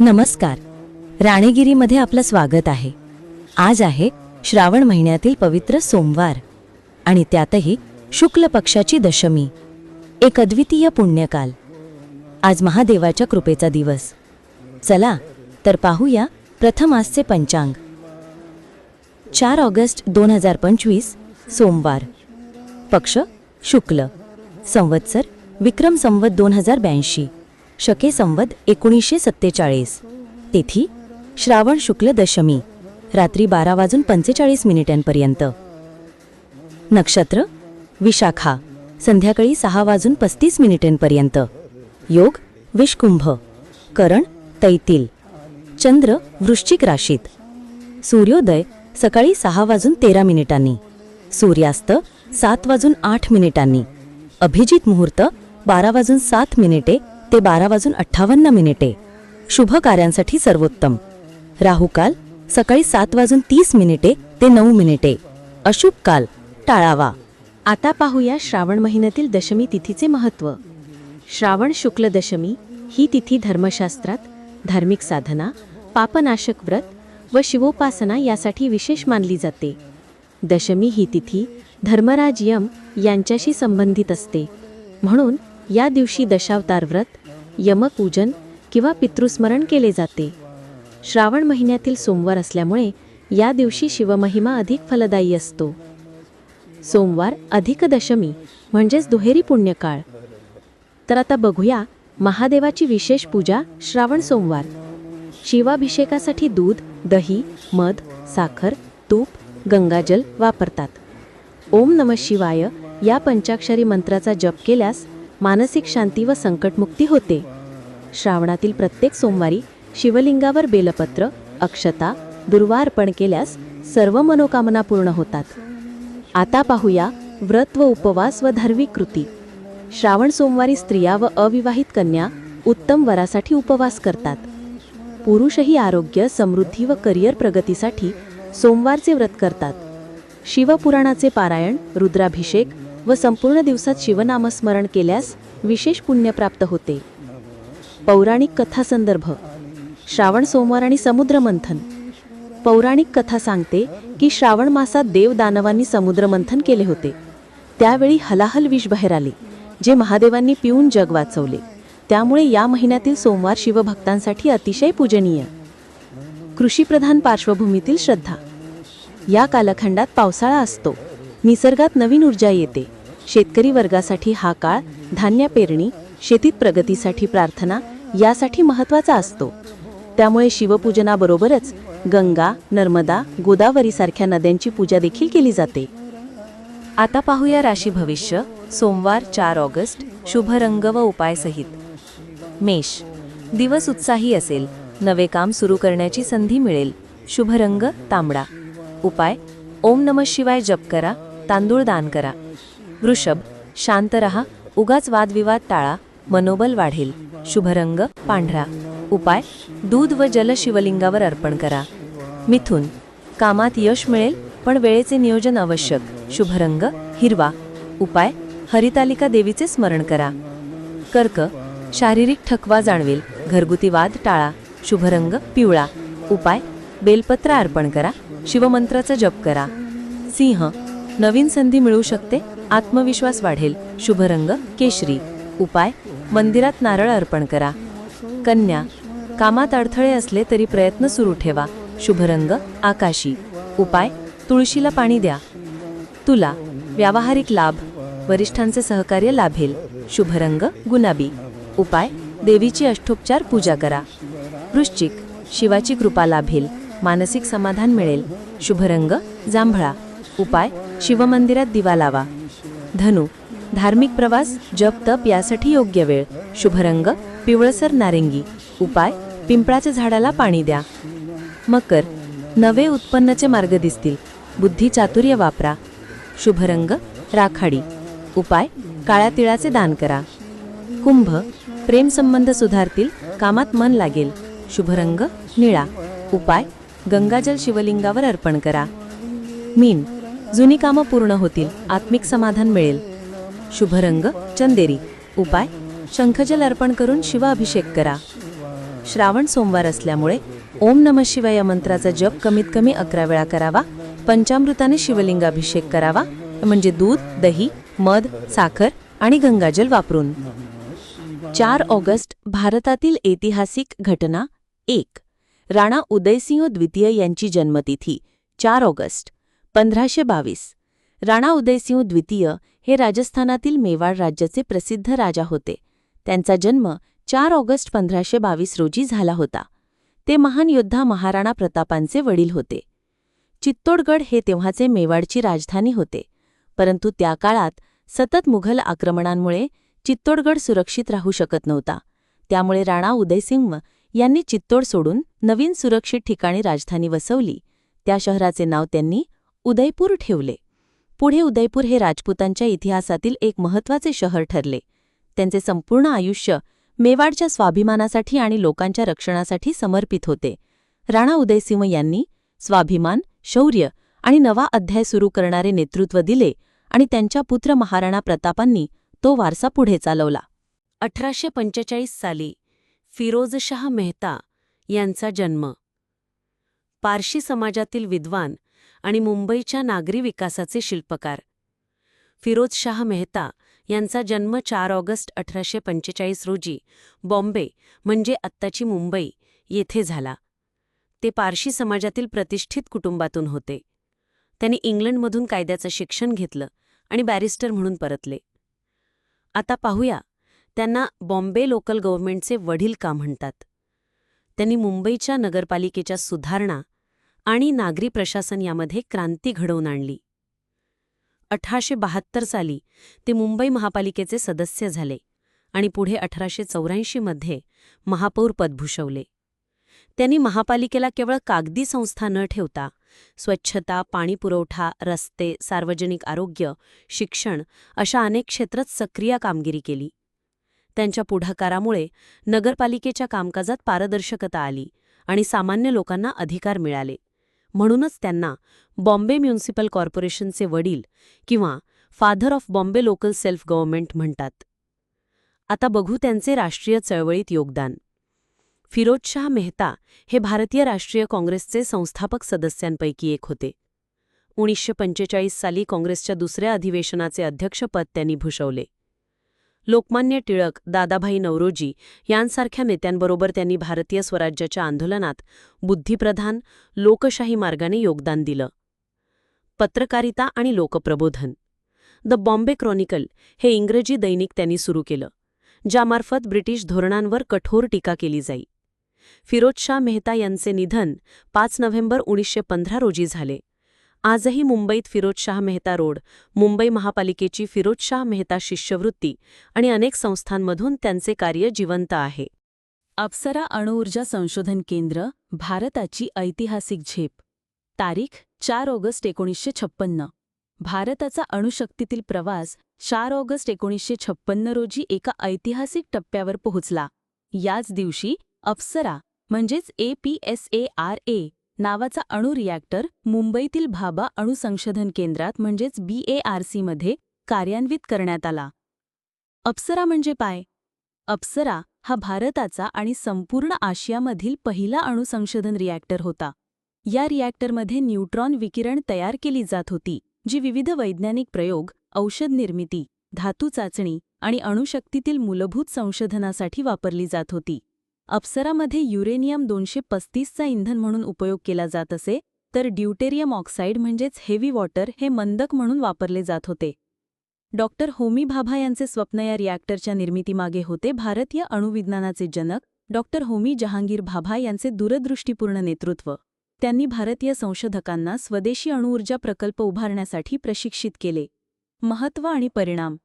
नमस्कार. राणेगिरीमध्ये आपलं स्वागत आहे. आज आहे श्रावण महिन्यातील पवित्र सोमवार आणि त्यातही शुक्ल पक्षाची दशमी एक अद्वितीय पुण्यकाल. आज महादेवाच्या कृपेचा दिवस. चला तर पाहूया प्रथम आजचे पंचांग. चार ऑगस्ट दोन हजार पंचवीस सोमवार. पक्ष शुक्ल. संवत्सर विक्रम संवत दोन हजार ब्याऐंशी. शके संवत एकोणीसशे सत्तेचाळीस. तेथी श्रावण शुक्ल दशमी रात्री बारा वाजून पंचेचाळीस मिनिटांपर्यंत. नक्षत्र विशाखा संध्याकाळी सहा वाजून पस्तीस मिनिटांपर्यंत. योग विषकुंभ करण तैतील चंद्र वृश्चिक राशीत. सूर्योदय सकाळी सहा वाजून तेरा मिनिटांनी. सूर्यास्त सात वाजून आठ मिनिटांनी. अभिजित मुहूर्त बारा वाजून सात मिनिटे ते बारा वाजून अठ्ठावन्न मिनिटे. शुभ कार्यांसाठी सर्वोत्तम. राहुकाल सकाळी सात वाजून तीस मिनिटे ते नऊ मिनिटे. अशुभ काल टाळावा. आता पाहूया श्रावण महिन्यातील दशमी तिथीचे महत्त्व श्रावण शुक्ल दशमी ही तिथी धर्मशास्त्रात धार्मिक साधना पापनाशक व्रत व शिवोपासना यासाठी विशेष मानली जाते. दशमी ही तिथी धर्मराज यम यांच्याशी संबंधित असते. म्हणून या दिवशी दशावतार व्रत यमपूजन किंवा पितृस्मरण केले जाते. श्रावण महिन्यातील सोमवार असल्यामुळे या दिवशी शिवमहिमा अधिक फलदायी असतो. सोमवार अधिक दशमी म्हणजेच दुहेरी पुण्यकाळ. तर आता बघूया महादेवाची विशेष पूजा श्रावण सोमवार. शिवाभिषेकासाठी दूध दही मध साखर तूप गंगाजल वापरतात. ओम नम शिवाय या पंचाक्षरी मंत्राचा जप केल्यास मानसिक शांती व संकटमुक्ती होते. श्रावणातील प्रत्येक सोमवारी शिवलिंगावर बेलपत्र अक्षता दुर्वा अर्पण केल्यास सर्व मनोकामना पूर्ण होतात. आता पाहूया व्रत व उपवास व धार्मिक कृती. श्रावण सोमवारी स्त्रिया व अविवाहित कन्या उत्तम वरासाठी उपवास करतात. पुरुषही आरोग्य समृद्धी व करिअर प्रगतीसाठी सोमवारचे व्रत करतात. शिवपुराणाचे पारायण रुद्राभिषेक व संपूर्ण दिवसात शिवनामस्मरण केल्यास विशेष पुण्य प्राप्त होते. पौराणिक कथा संदर्भ. श्रावण सोमवार आणि समुद्र मंथन. पौराणिक कथा सांगते की श्रावण मासात देव दानवांनी समुद्र मंथन केले होते. त्यावेळी हलाहल विष बाहेर आले जे महादेवांनी पिऊन जग वाचवले. त्यामुळे या महिन्यातील सोमवार शिवभक्तांसाठी अतिशय पूजनीय. कृषीप्रधान पार्श्वभूमीतील श्रद्धा. या कालखंडात पावसाळा असतो. निसर्गात नवीन ऊर्जा येते. शेतकरी वर्गासाठी हा काळ धान्य पेरणी शेतीत प्रगतीसाठी प्रार्थना यासाठी महत्त्वाचा असतो. त्यामुळे शिवपूजनाबरोबरच गंगा नर्मदा गोदावरी सारख्या नद्यांची पूजा देखील केली जाते. आता पाहूया राशी भविष्य. सोमवार चार ऑगस्ट. शुभ रंग व उपाय सहित मेष. दिवस उत्साही असेल. नवे काम सुरू करण्याची संधी मिळेल. शुभ रंग तांबडा. उपाय. ओम नम शिवाय जप करा. तांदूळ दान करा. वृषभ शांत रहा उगाच वादविवाद टाळा मनोबल वाढेल. शुभरंग पांढरा. उपाय दूध व जल शिवलिंगावर अर्पण करा. मिथुन कामात यश मिळेल पण वेळेचे नियोजन आवश्यक. शुभरंग हिरवा. उपाय हरितालिका देवीचे स्मरण करा. कर्क शारीरिक थकवा जाणवेल घरगुती वाद टाळा. शुभरंग पिवळा. उपाय बेलपत्र अर्पण करा शिवमंत्राचा जप करा. सिंह नवीन संधी मिळू शकते आत्मविश्वास वाढेल. शुभ रंग केशरी. उपाय मंदिरात नारळ अर्पण करा. कन्या कामात अडथळे असले तरी प्रयत्न सुरू ठेवा. शुभ रंग आकाशी. उपाय तुळशीला पाणी द्या. तुला व्यावहारिक लाभ. वरिष्ठांचे सहकार्य लाभेल. शुभ रंग गुलाबी उपाय देवीची अष्टोपचार पूजा करा. वृश्चिक शिवाची कृपा लाभेल. मानसिक समाधान मिळेल. शुभ रंग जांभळा. उपाय शिवमंदिरात दिवा लावा. धनु धार्मिक प्रवास जप तप यासाठी योग्य वेळ. शुभरंग पिवळसर नारिंगी. उपाय पिंपळाच्या झाडाला पाणी द्या. मकर नवे उत्पन्नाचे मार्ग दिसतील. बुद्धी चातुर्य वापरा. शुभरंग राखाडी. उपाय काळ्या तिळाचे दान करा. कुंभ प्रेम संबंध सुधारतील कामात मन लागेल. शुभरंग निळा. उपाय गंगाजल शिवलिंगावर अर्पण करा. मीन जुनी कामं पूर्ण होतील आत्मिक समाधान मिळेल. शुभरंग चंदेरी. उपाय शंखजल अर्पण करून शिवाभिषेक करा. श्रावण सोमवार असल्यामुळे ओम नम शिवाय या मंत्राचा जप कमीत कमी अकरा वेळा करावा. पंचामृताने शिवलिंगाभिषेक करावा. म्हणजे दूध दही मध साखर आणि गंगाजल वापरून. चार ऑगस्ट भारतातील ऐतिहासिक घटना एक. राणा उदयसिंह द्वितीय यांची जन्मतिथी चार ऑगस्ट. पंधराशे बावीस. राणा उदयसिंह द्वितीय हे राजस्थानातील मेवाड राज्याचे प्रसिद्ध राजा होते. त्यांचा जन्म चार ऑगस्ट पंधराशे बावीस रोजी झाला होता. ते महान योद्धा महाराणा प्रतापांचे वडील होते. चित्तोडगड हे तेव्हाचे मेवाडची राजधानी होते. परंतु त्या काळात सतत मुघल आक्रमणांमुळे चित्तोडगड सुरक्षित राहू शकत नव्हता. त्यामुळे राणा उदयसिंह यांनी चित्तोड सोडून नवीन सुरक्षित ठिकाणी राजधानी वसवली. त्या शहराचे नाव त्यांनी उदयपूर ठेवले. पुढे उदयपूर हे राजपूतांच्या इतिहासातील एक महत्त्वाचे शहर ठरले. त्यांचे संपूर्ण आयुष्य मेवाडच्या स्वाभिमानासाठी आणि लोकांच्या रक्षणासाठी समर्पित होते. राणा उदयसिंह यांनी स्वाभिमान शौर्य आणि नवा अध्याय सुरू करणारे नेतृत्व दिले आणि त्यांच्या पुत्र महाराणा प्रतापांनी तो वारसा पुढे चालवला. अठराशे पंचेचाळीस साली फिरोजशाह मेहता यांचा जन्म. पारशी समाजातील विद्वान आणि मुंबईच्या नागरी विकासाचे शिल्पकार. फिरोजशाह मेहता यांचा जन्म चार ऑगस्ट अठराशे पंचेचाळीस रोजी बॉम्बे म्हणजे आत्ताची मुंबई येथे झाला. ते पारशी समाजातील प्रतिष्ठित कुटुंबातून होते. त्यांनी इंग्लंडमधून कायद्याचं शिक्षण घेतलं आणि बॅरिस्टर म्हणून परतले. आता पाहूया त्यांना बॉम्बे लोकल गव्हर्नमेंटचे वडील का म्हणतात? त्यांनी मुंबईच्या नगरपालिकेच्या सुधारणा आणि नागरी प्रशासन यामध्ये क्रांती घडवून आणली. अठराशे बहात्तर साली ते मुंबई महापालिकेचे सदस्य झाले आणि पुढे अठराशे चौऱ्याऐंशीमध्ये महापौर पद भूषवले. त्यांनी महापालिकेला केवळ कागदी संस्था न ठेवता स्वच्छता पाणीपुरवठा रस्ते सार्वजनिक आरोग्य शिक्षण अशा अनेक क्षेत्रात सक्रिय कामगिरी केली. त्यांच्या पुढाकारामुळे नगरपालिकेच्या कामकाजात पारदर्शकता आली आणि सामान्य लोकांना अधिकार मिळाले. म्हणूनच त्यांना बॉम्बे म्युनिसिपल कॉर्पोरेशनचे वडील किंवा father of Bombay local self government म्हणतात. आता बघू त्यांचे राष्ट्रीय चळवळीत योगदान. फिरोजशाह मेहता हे भारतीय राष्ट्रीय काँग्रेसचे संस्थापक सदस्यांपैकी एक होते. उणीसशे पंचेचाळीस साली काँग्रेसच्या दुसऱ्या अधिवेशनाचे अध्यक्षपद त्यांनी भूषवले. लोकमान्य टिळक दादाभाई नवरोजी यांसारख्या नेत्यांबरोबर त्यांनी भारतीय स्वराज्याच्या आंदोलनात बुद्धिप्रधान लोकशाही मार्गाने योगदान दिलं. पत्रकारिता आणि लोकप्रबोधन. द बॉम्बे क्रॉनिकल हे इंग्रजी दैनिक त्यांनी सुरू केलं ज्यामार्फत ब्रिटिश धोरणांवर कठोर टीका केली जाई. फिरोजशाह मेहता यांचे निधन पाच नोव्हेंबर उणीसशे पंधरा रोजी झाले. आजही मुंबईत फिरोजशाह मेहता रोड मुंबई महापालिकेची फिरोजशाह मेहता शिष्यवृत्ती आणि अनेक संस्थांमधून त्यांचे कार्य जिवंत आहे. अप्सरा अणुऊर्जा संशोधन केंद्र भारताची ऐतिहासिक झेप. तारीख चार ऑगस्ट एकोणीसशे छप्पन्न. भारताचा अणुशक्तीतील प्रवास चार ऑगस्ट एकोणीसशे छप्पन्न रोजी एका ऐतिहासिक टप्प्यावर पोहोचला. याच दिवशी अप्सरा म्हणजेच A P S A R A नावाचा अणु रिॲक्टर मुंबईतील भाबा अणुसंशोधन केंद्रात म्हणजेच बी ए आर सीमध्ये कार्यान्वित करण्यात आला. अप्सरा म्हणजे पाय अप्सरा हा भारताचा आणि संपूर्ण आशियामधील पहिला अणुसंशोधन रिॲक्टर होता. या रिॲक्टरमध्ये न्यूट्रॉन विकिरण तयार केली जात होती जी विविध वैज्ञानिक प्रयोग औषध निर्मिती धातू चाचणी आणि अणुशक्तीतील मूलभूत संशोधनासाठी वापरली जात होती. अप्सरामध्ये युरेनियम दोनशे पस्तीसचा इंधन म्हणून उपयोग केला जात असे तर ड्युटेरियम ऑक्साईड म्हणजेच हेवी वॉटर हे मंदक म्हणून वापरले जात होते. डॉक्टर होमी भाभा यांचे स्वप्न या रिॲक्टरच्या निर्मितीमागे होते. भारतीय अणुविज्ञानाचे जनक डॉक्टर होमी जहांगीर भाभा यांचे दूरदृष्टीपूर्ण नेतृत्व. त्यांनी भारतीय संशोधकांना स्वदेशी अणुऊर्जा प्रकल्प उभारण्यासाठी प्रशिक्षित केले. महत्त्व आणि परिणाम.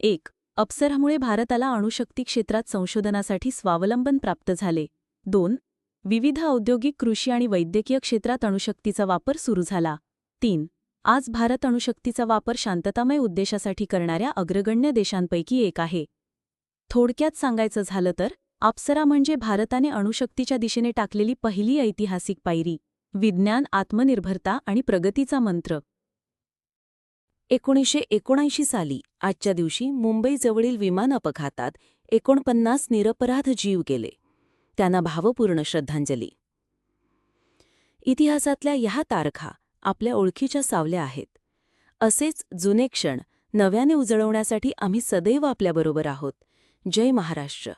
एक अप्सरामुळे भारताला अणुशक्ती क्षेत्रात संशोधनासाठी स्वावलंबन प्राप्त झाले. दोन विविध औद्योगिक कृषी आणि वैद्यकीय क्षेत्रात अणुशक्तीचा वापर सुरू झाला. तीन आज भारत अणुशक्तीचा वापर शांततामय उद्देशासाठी करणाऱ्या अग्रगण्य देशांपैकी एक आहे. थोडक्यात सांगायचं झालं तर अप्सरा म्हणजे भारताने अणुशक्तीच्या दिशेने टाकलेली पहिली ऐतिहासिक पायरी विज्ञान आत्मनिर्भरता आणि प्रगतीचा मंत्र. एकोणीसशे एकोणऐंशी साली आजच्या दिवशी मुंबईजवळील विमान अपघातात एकोणपन्नास निरपराध जीव गेले. त्यांना भावपूर्ण श्रद्धांजली. इतिहासातल्या ह्या तारखा आपल्या ओळखीच्या सावल्या आहेत. असेच जुने क्षण नव्याने उजळवण्यासाठी आम्ही सदैव आपल्याबरोबर आहोत. जय महाराष्ट्र.